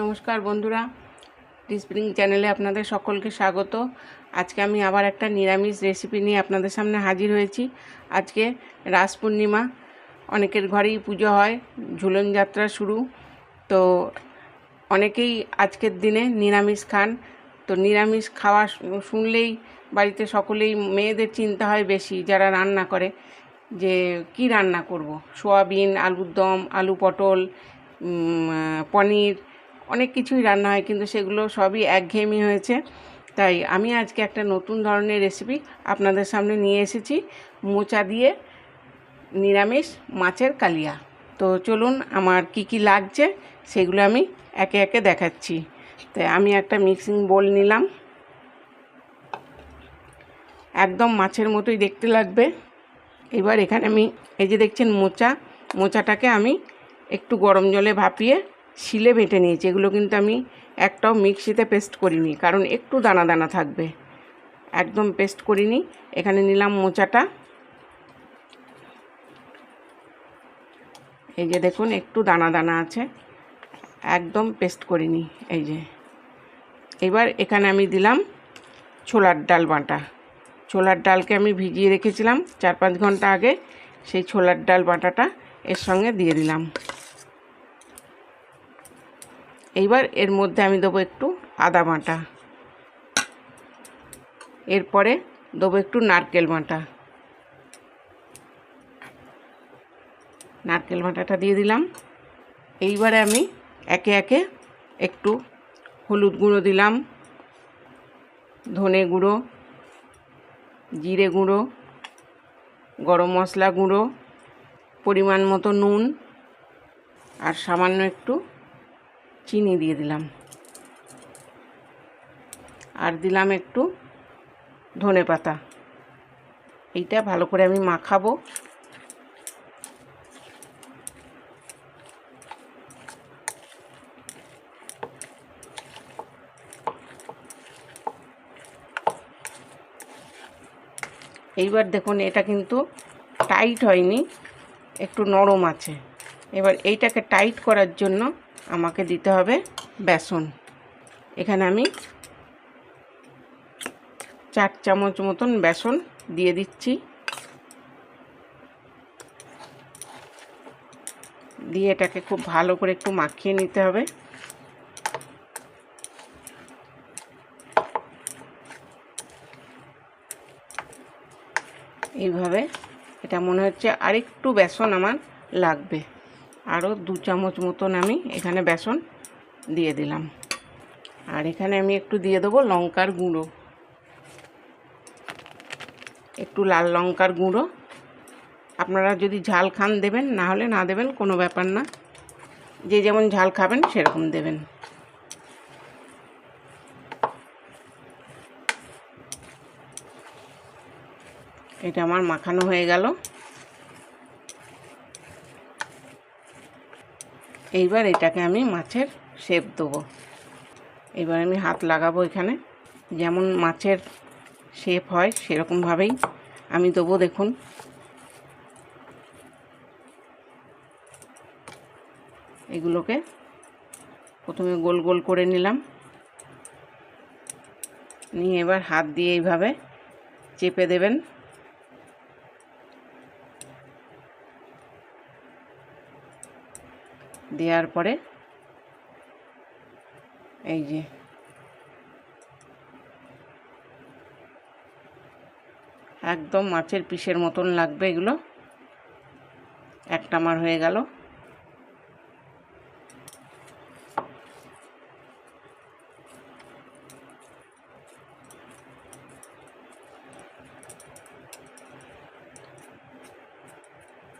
নমস্কার বন্ধুরা। ডিসপ্রিং চ্যানেলে আপনাদের সকলকে স্বাগত। আজকে আমি আবার একটা নিরামিষ রেসিপি নিয়ে আপনাদের সামনে হাজির হয়েছি। আজকে রাস পূর্ণিমা, অনেকের ঘরেই পুজো হয়, ঝুলন যাত্রা শুরু। তো অনেকেই আজকের দিনে নিরামিষ খান। তো নিরামিষ খাওয়া শুনলেই বাড়িতে সকলেই মেয়েদের চিন্তা হয় বেশি, যারা রান্না করে, যে কি রান্না করব? সোয়াবিন, আলুর দম, আলু পটল পনির অনেক কিছুই রান্না হয়, কিন্তু সেগুলো সবই একঘেয়েমি হয়েছে। তাই আমি আজকে একটা নতুন ধরনের রেসিপি আপনাদের সামনে নিয়ে এসেছি। মোচা দিয়ে নিরামিষ মাছের কালিয়া। তো চলুন আমার কি কি লাগছে সেগুলো আমি একে একে দেখাচ্ছি। তাই আমি একটা মিক্সিং বোল নিলাম। একদম মাছের মতোই দেখতে লাগবে। এবার এখানে আমি, এই যে দেখছেন মোচা, মোচাটাকে আমি একটু গরম জলে ভাপিয়ে শিলে বেটে নিয়েছি। এগুলো কিন্তু আমি একটাও মিক্সিতে পেস্ট করিনি, কারণ একটু দানা দানা থাকবে। একদম পেস্ট করিনি। এখানে নিলাম মোচাটা। এই যে দেখুন, একটু দানা দানা আছে। একদম পেস্ট করিনি, এই যে। এবার এখানে আমি দিলাম ছোলার ডাল বাটা। ছোলার ডালকে আমি ভিজিয়ে রেখেছিলাম চার পাঁচ ঘণ্টা আগে। সেই ছোলার ডাল বাটাটা এর সঙ্গে দিয়ে দিলাম। এইবার এর মধ্যে আমি দেবো একটু আদা বাটা। এরপরে দেবো একটু নারকেল বাটা। নারকেল বাটাটা দিয়ে দিলাম। এইবারে আমি একে একে একটু হলুদ গুঁড়ো দিলাম। ধনে গুঁড়ো, জিরে গুঁড়ো, গরম মশলা গুঁড়ো, পরিমাণ মতো নুন, আর সামান্য একটু চিনি দিয়ে দিলাম। আর দিলাম একটু ধনে পাতা। এইটা ভালো করে আমি মাখাবো। এইবার দেখুন, এটা কিন্তু টাইট হয়নি, একটু নরম আছে। এবার এইটাকে টাইট করার জন্য আমাকে দিতে হবে বেসন। এখানে আমি চার চামচ মতন বেসন দিয়ে দিচ্ছি। দিয়ে এটাকে খুব ভালো করে একটু মাখিয়ে নিতে হবে। এইভাবে এটা মনে হচ্ছে আরেকটু বেসন আমার লাগবে। আরও দু চামচ মতন আমি এখানে বেসন দিয়ে দিলাম। আর এখানে আমি একটু দিয়ে দেবো লঙ্কার গুঁড়ো। একটু লাল লঙ্কার গুঁড়ো। আপনারা যদি ঝাল খান দেবেন, না হলে না দেবেন, কোনো ব্যাপার না। যে যেমন ঝাল খাবেন, সেরকম দেবেন। এটা আমার মাখানো হয়ে গেল। এইবার এটাকে আমি মাছের শেপ দেবো। এবার আমি হাত লাগাবো এখানে। যেমন মাছের শেপ হয় সেরকমভাবেই আমি দেবো, দেখুন। এগুলোকে প্রথমে গোল গোল করে নিলাম। নিয়ে এবার হাত দিয়ে এইভাবে চেপে দেবেন। দেওয়ার পরে এই যে একদম মাছের পিসের মতন লাগবে এগুলো। একটা আমার হয়ে গেল।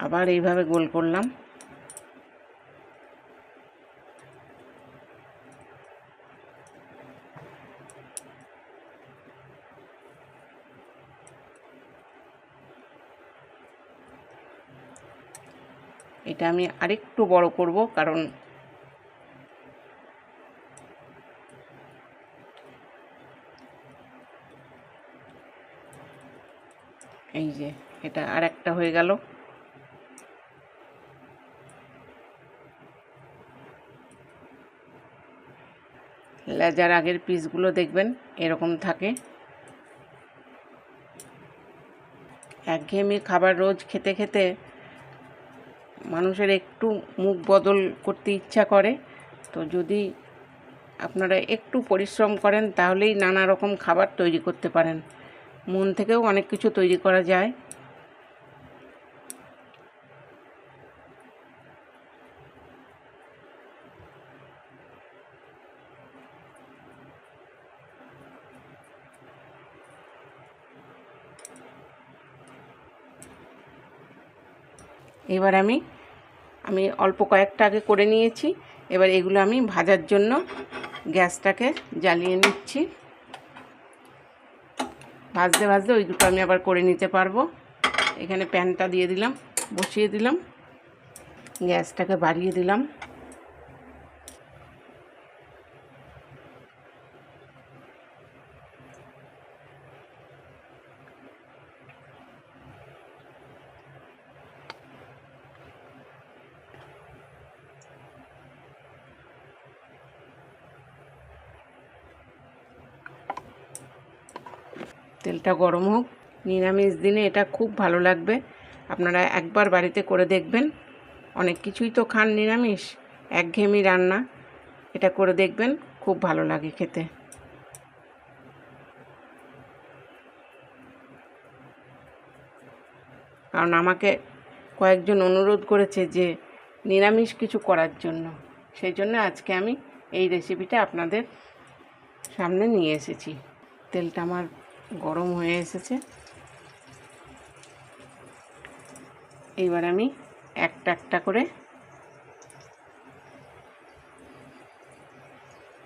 আবার এইভাবে গোল করলাম। এটা আমি আরেকটু বড় করব, কারণ এই যে এটা আর একটা হয়ে গেল। লেজার আগের পিসগুলো দেখবেন, এরকম থাকে। একঘেয়েমি খাবার রোজ খেতে খেতে মানুষের একটু মুখ বদল করতে ইচ্ছা করে। তো যদি আপনারা একটু পরিশ্রম করেন, তাহলেই নানা রকম খাবার তৈরি করতে পারেন। মন থেকেও অনেক কিছু তৈরি করা যায়। এবার আমি আমি অল্প কয়েকটা আগে করে নিয়েছি। এবার এগুলো আমি ভাজার জন্য গ্যাসটাকে জ্বালিয়ে নিচ্ছি। ভাজতে ভাজতে ওই দুটো আমি আবার করে নিতে পারব। এখানে প্যানটা দিয়ে দিলাম, বসিয়ে দিলাম। গ্যাসটাকে বাড়িয়ে দিলাম। তেলটা গরম হোক। নিরামিষ দিনে এটা খুব ভালো লাগবে। আপনারা একবার বাড়িতে করে দেখবেন। অনেক কিছুই তো খান নিরামিষ, একঘেয়েমি রান্না। এটা করে দেখবেন, খুব ভালো লাগে খেতে। কারণ আমাকে কয়েকজন অনুরোধ করেছে যে নিরামিষ কিছু করার জন্য। সেই জন্য আজকে আমি এই রেসিপিটা আপনাদের সামনে নিয়ে এসেছি। তেলটা আমার গরম হয়ে এসেছে। এইবার আমি একটা একটা করে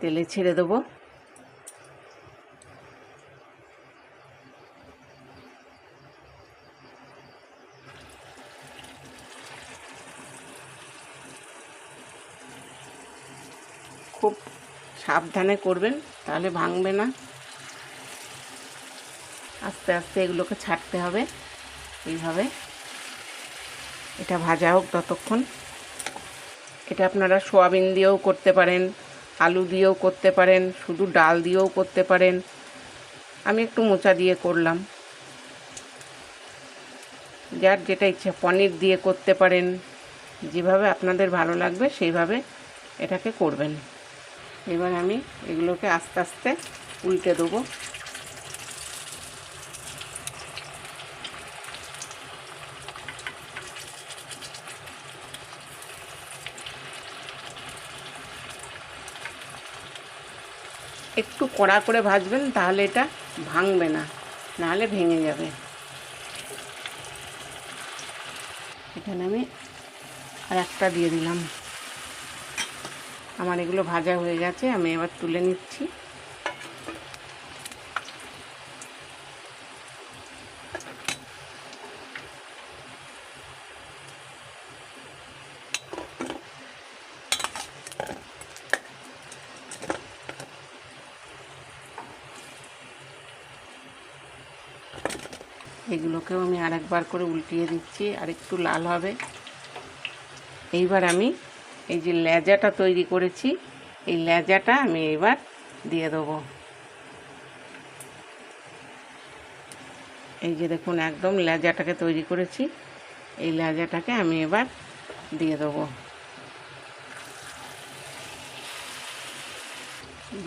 তেলে ছেড়ে দেবো। খুব সাবধানে করবেন, তাহলে ভাঙবে না। আস্তে আস্তে এগুলোকে ছাড়তে হবে। এইভাবে। এটা ভাজা হোক ততক্ষণ। এটা আপনারা সোয়াবিন দিয়েও করতে পারেন, আলু দিয়েও করতে পারেন, শুধু ডাল দিয়েও করতে পারেন। আমি একটু মোচা দিয়ে করলাম। যার যেটা ইচ্ছা, পনির দিয়ে করতে পারেন। যেভাবে আপনাদের ভালো লাগবে, সেইভাবে এটাকে করবেন। এবার আমি এগুলোকে আস্তে আস্তে উল্টে দেবো। একটু কড়া করে ভাজবেন, তাহলে এটা ভাঙবে না, নাহলে ভেঙে যাবে। এখানে আমি আর একটা দিয়ে দিলাম। আমার এগুলো ভাজা হয়ে গেছে, আমি এবার তুলে নিচ্ছি। এগুলোকেও আমি আর একবার করে উল্টিয়ে দিচ্ছি, আর একটু লাল হবে। এইবার আমি এই যে লেজাটা তৈরি করেছি, এই লেজাটা আমি এবার দিয়ে দেবো। এই যে দেখুন, একদম লেজাটাকে তৈরি করেছি, এই লেজাটাকে আমি এবার দিয়ে দেবো।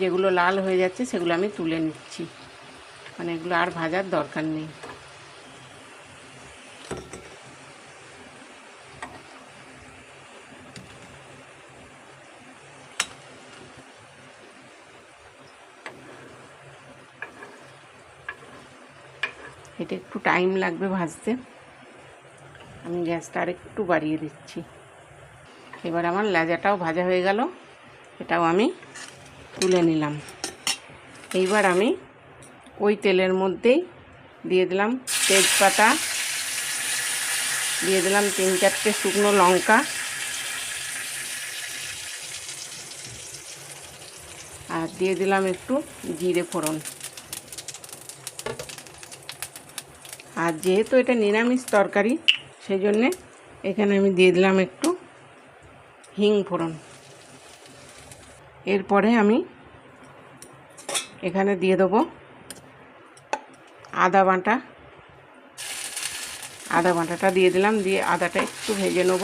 যেগুলো লাল হয়ে যাচ্ছে, সেগুলো আমি তুলে নিচ্ছি। মানে এগুলো আর ভাজার দরকার নেই। এটা একটু টাইম লাগবে ভাজতে। আমি গ্যাসটা আর একটু বাড়িয়ে দিচ্ছি। এবার আমার লেজাটাও ভাজা হয়ে গেল। এটাও আমি তুলে নিলাম। এইবার আমি ওই তেলের মধ্যেই দিয়ে দিলাম তেজপাতা, দিয়ে দিলাম তিন চারটে শুকনো লঙ্কা। আর দিয়ে দিলাম একটু জিরে ফোড়ন। আর যেহেতু এটা নিরামিষ তরকারি সেই জন্যে এখানে আমি দিয়ে দিলাম একটু হিং ফোড়ন। এরপরে আমি এখানে দিয়ে দেবো আদা বাটা। আদা বাটাটা দিয়ে দিলাম, দিয়ে আদাটা একটু ভেজে নেব।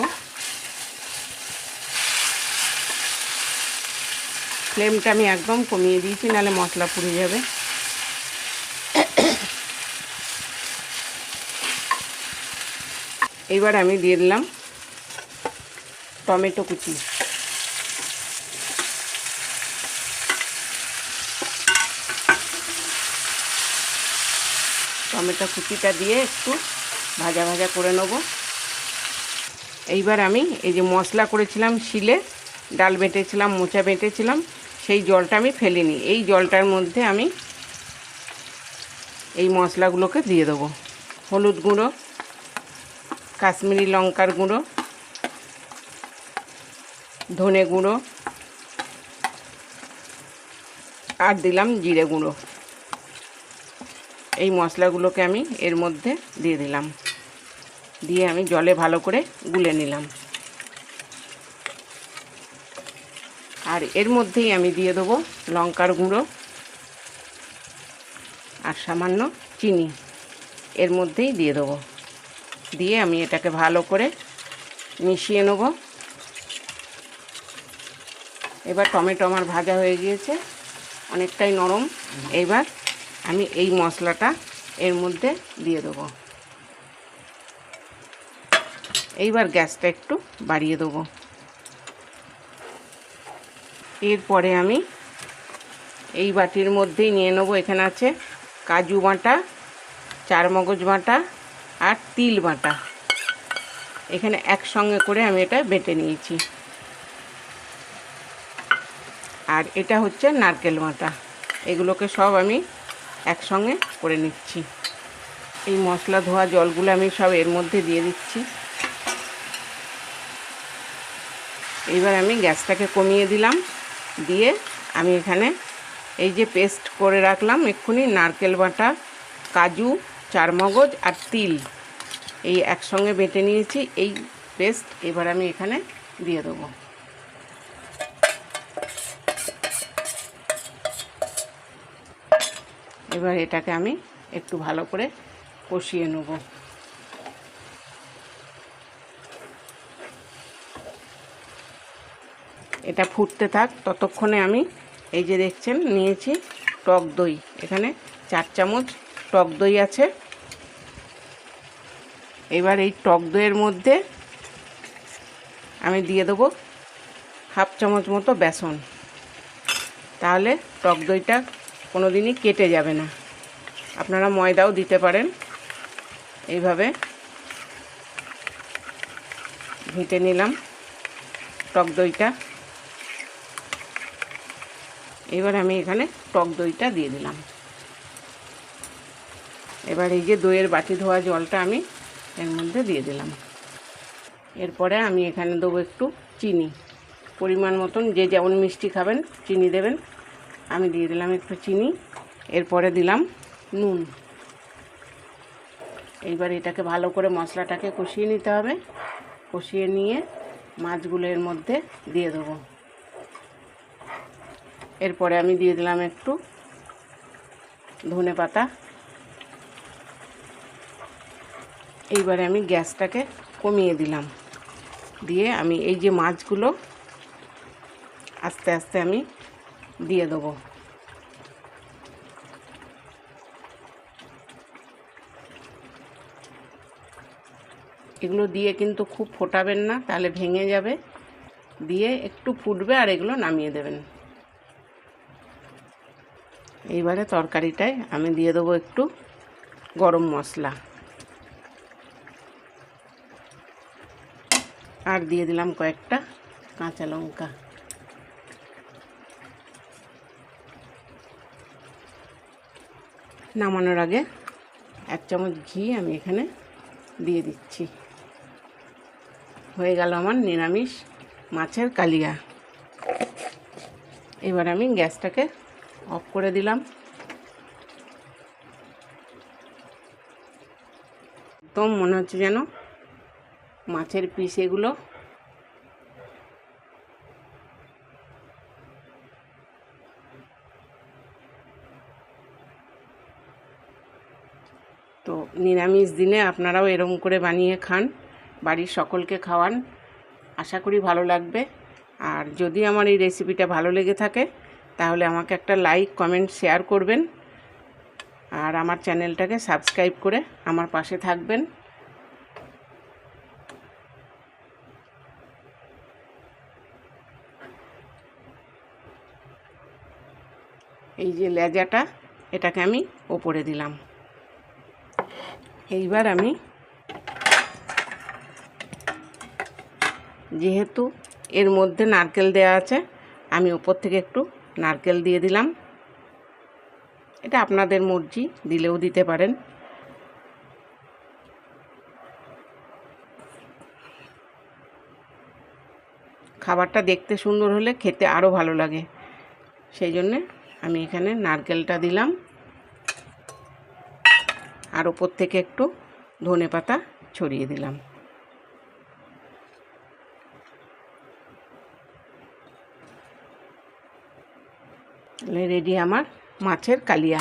ফ্লেমটা আমি একদম কমিয়ে দিয়েছি, নাহলে মশলা পুড়ে যাবে। এইবার আমি দিয়ে দিলাম টমেটো কুচি। টমেটো কুচিটা দিয়ে একটু ভাজা ভাজা করে নেব। এইবার আমি এই যে মশলা করেছিলাম শিলে, ডাল বেটেছিলাম, মোচা বেটেছিলাম, সেই জলটা আমি ফেলিনি। এই জলটার মধ্যে আমি এই মশলাগুলোকে দিয়ে দেবো। হলুদ গুঁড়ো কাশ্মীরি লঙ্কার গুঁড়ো, ধনে গুঁড়ো, আর দিলাম জিরে গুঁড়ো। এই মশলাগুলোকে আমি এর মধ্যে দিয়ে দিলাম। দিয়ে আমি জলে ভালো করে গুলে নিলাম। আর এর মধ্যেই আমি দিয়ে দেবো লঙ্কার গুঁড়ো আর সামান্য চিনি। এর মধ্যেই দিয়ে দেবো। দিয়ে আমি এটাকে ভালো করে মিশিয়ে নেব। এবার টমেটো আমার ভাজা হয়ে গিয়েছে, অনেকটাই নরম। এবার আমি এই মশলাটা এর মধ্যে দিয়ে দেবো। এইবার গ্যাসটা একটু বাড়িয়ে দেবো। এরপরে আমি এই বাটির মধ্যেই নিয়ে নেব। এখানে আছে কাজু বাটা চার মগজ বাটা আর তিল বাটা। এখানে একসঙ্গে করে আমি এটা বেটে নিয়েছি। আর এটা হচ্ছে নারকেল বাটা। এগুলোকে সব আমি একসঙ্গে করে নিচ্ছি। এই মশলা ধোয়া জলগুলো আমি সব এর মধ্যে দিয়ে দিচ্ছি। এইবার আমি গ্যাসটাকে কমিয়ে দিলাম। দিয়ে আমি এখানে এই যে পেস্ট করে রাখলাম, এক্ষুনি নারকেল বাটা, কাজু চারমগজ আর তিল। এই একসঙ্গে বেটে নিয়েছি। এই পেস্ট এবার আমি এখানে দিয়ে দেবো। এবার এটাকে আমি একটু ভালো করে কষিয়ে নেব। এটা ফুটতে থাক। ততক্ষণে আমি এই যে দেখছেন, নিয়েছি টক দই। এখানে চার চামচ টক দই আছে। এবার এই টক দইয়ের মধ্যে আমি দিয়ে দেবো হাফ চামচ মতো বেসন। তাহলে টক দইটা কোনো দিনই কেটে যাবে না। আপনারা ময়দাও দিতে পারেন। এইভাবে ঘেঁটে নিলাম টক দইটা। এবার আমি এখানে টক দইটা দিয়ে দিলাম। এবার এই যে দইয়ের বাটি ধোয়া জলটা আমি এর মধ্যে দিয়ে দিলাম। এরপরে আমি এখানে দেবো একটু চিনি। পরিমাণ মতন যে যেমন মিষ্টি খাবেন, চিনি দেবেন। আমি দিয়ে দিলাম একটু চিনি। এরপরে দিলাম নুন। এইবার এটাকে ভালো করে মশলাটাকে কষিয়ে নিতে হবে। কষিয়ে নিয়ে মাছগুলো এর মধ্যে দিয়ে দেবো। এরপরে আমি দিয়ে দিলাম একটু ধনে পাতা এইবারে আমি গ্যাসটাকে কমিয়ে দিলাম। দিয়ে আমি এই যে মাছগুলো আস্তে আস্তে আমি দিয়ে দেবো। এগুলো দিয়ে কিন্তু খুব ফোটাবেন না, তাহলে ভেঙে যাবে। দিয়ে একটু ফুটবে আর এগুলো নামিয়ে দেবেন। এইবারে তরকারিটায় আমি দিয়ে দেবো একটু গরম মশলা। আর দিয়ে দিলাম কয়েকটা কাঁচা লঙ্কা। নামানোর আগে এক চামচ ঘি আমি এখানে দিয়ে দিচ্ছি। হয়ে গেল আমার নিরামিষ মাছের কালিয়া। এবার আমি গ্যাসটাকে অফ করে দিলাম। একদম মনে হচ্ছে যেন মাছের পিস এগুলো। তো নিরামিষ দিনে আপনারাও এরম করে বানিয়ে খান, বাড়ির সকলকে খাওয়ান। আশা করি ভালো লাগবে। আর যদি আমার এই রেসিপিটা ভালো লেগে থাকে, তাহলে আমাকে একটা লাইক, কমেন্ট, শেয়ার করবেন। আর আমার চ্যানেলটাকে সাবস্ক্রাইব করে আমার পাশে থাকবেন। এই যে লেজাটা, এটাকে আমি ওপরে দিলাম। এইবার আমি যেহেতু এর মধ্যে নারকেল দেওয়া আছে, আমি ওপর থেকে একটু নারকেল দিয়ে দিলাম। এটা আপনাদের মর্জি, দিলেও দিতে পারেন। খাবারটা দেখতে সুন্দর হলে খেতে আরও ভালো লাগে। সেই জন্যে আমি এখানে নারকেলটা দিলাম। আর ওপর থেকে একটু ধনে পাতা ছড়িয়ে দিলাম। রেডি আমার মাছের কালিয়া।